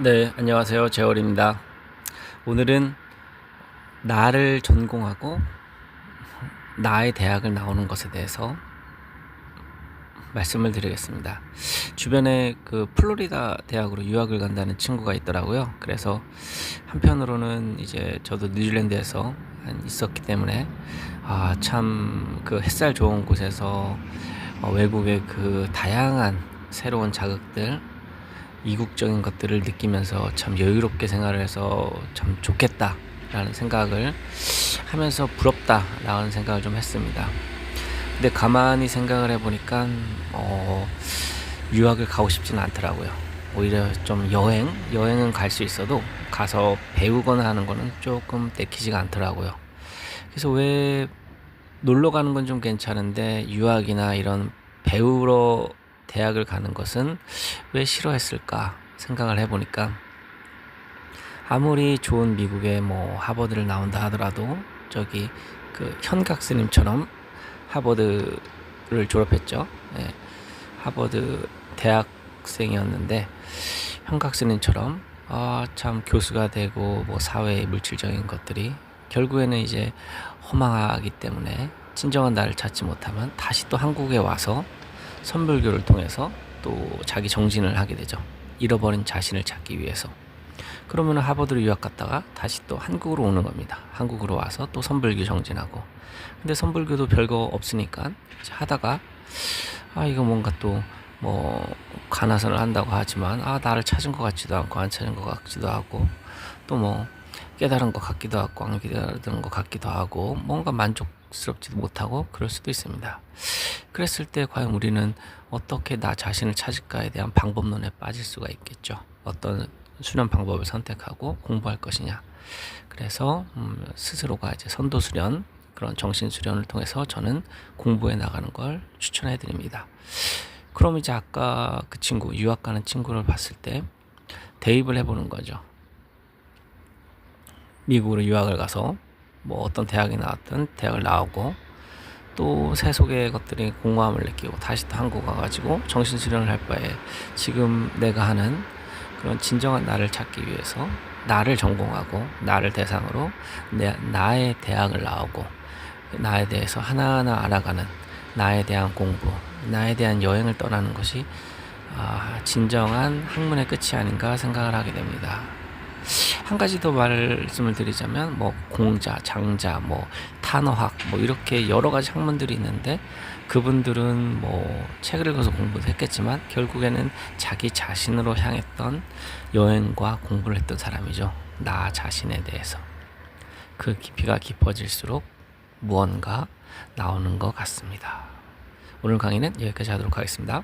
네, 안녕하세요. 재월입니다. 오늘은 나를 전공하고 나의 대학을 나오는 것에 대해서 말씀을 드리겠습니다. 주변에 그 플로리다 대학으로 유학을 간다는 친구가 있더라고요. 그래서 한편으로는 이제 저도 뉴질랜드에서 한 있었기 때문에 아, 참 그 햇살 좋은 곳에서 어, 외국의 그 다양한 새로운 자극들 이국적인 것들을 느끼면서 참 여유롭게 생활을 해서 참 좋겠다 라는 생각을 하면서 부럽다 라는 생각을 좀 했습니다. 근데 가만히 생각을 해보니까 어, 유학을 가고 싶지는 않더라고요. 오히려 좀 여행, 여행은 갈 수 있어도 가서 배우거나 하는 거는 조금 내키지가 않더라고요. 그래서 왜 놀러 가는 건 좀 괜찮은데 유학이나 이런 배우러 대학을 가는 것은 왜 싫어했을까 생각을 해보니까 아무리 좋은 미국의 뭐 하버드를 나온다 하더라도 저기 그 현각 스님처럼 하버드를 졸업했죠. 예, 하버드 대학생이었는데 현각 스님처럼 아, 참 교수가 되고 뭐 사회의 물질적인 것들이 결국에는 이제 허망하기 때문에 진정한 나를 찾지 못하면 다시 또 한국에 와서 선불교를 통해서 또 자기 정진을 하게 되죠. 잃어버린 자신을 찾기 위해서. 그러면 하버드로 유학 갔다가 다시 또 한국으로 오는 겁니다. 한국으로 와서 또 선불교 정진하고. 근데 선불교도 별거 없으니까 하다가 아 이거 뭔가 또뭐 간화선을 한다고 하지만 아 나를 찾은 것 같지도 않고 안 찾은 것 같기도 하고 또 뭐 깨달은 것 같기도 하고 안 깨달은 것 같기도 하고 뭔가 만족스럽지도 못하고 그럴 수도 있습니다. 그랬을 때 과연 우리는 어떻게 나 자신을 찾을까에 대한 방법론에 빠질 수가 있겠죠. 어떤 수련 방법을 선택하고 공부할 것이냐. 그래서 음, 스스로가 이제 선도 수련 그런 정신 수련을 통해서 저는 공부해 나가는 걸 추천해 드립니다. 그럼 이제 아까 그 친구 유학 가는 친구를 봤을 때 대입을 해보는 거죠. 미국으로 유학을 가서 뭐 어떤 대학에 나왔든 대학을 나오고 또 세속의 것들이 공허함을 느끼고 다시 또 한국 와가지고 정신 수련을 할 바에 지금 내가 하는 그런 진정한 나를 찾기 위해서 나를 전공하고 나를 대상으로 내, 나의 대학을 나오고 나에 대해서 하나하나 알아가는 나에 대한 공부, 나에 대한 여행을 떠나는 것이 아, 진정한 학문의 끝이 아닌가 생각을 하게 됩니다. 한 가지 더 말씀을 드리자면 뭐 공자, 장자, 뭐 탄어학 뭐 이렇게 여러 가지 학문들이 있는데 그분들은 뭐 책을 읽어서 공부도 했겠지만 결국에는 자기 자신으로 향했던 여행과 공부를 했던 사람이죠. 나 자신에 대해서. 그 깊이가 깊어질수록 무언가 나오는 것 같습니다. 오늘 강의는 여기까지 하도록 하겠습니다.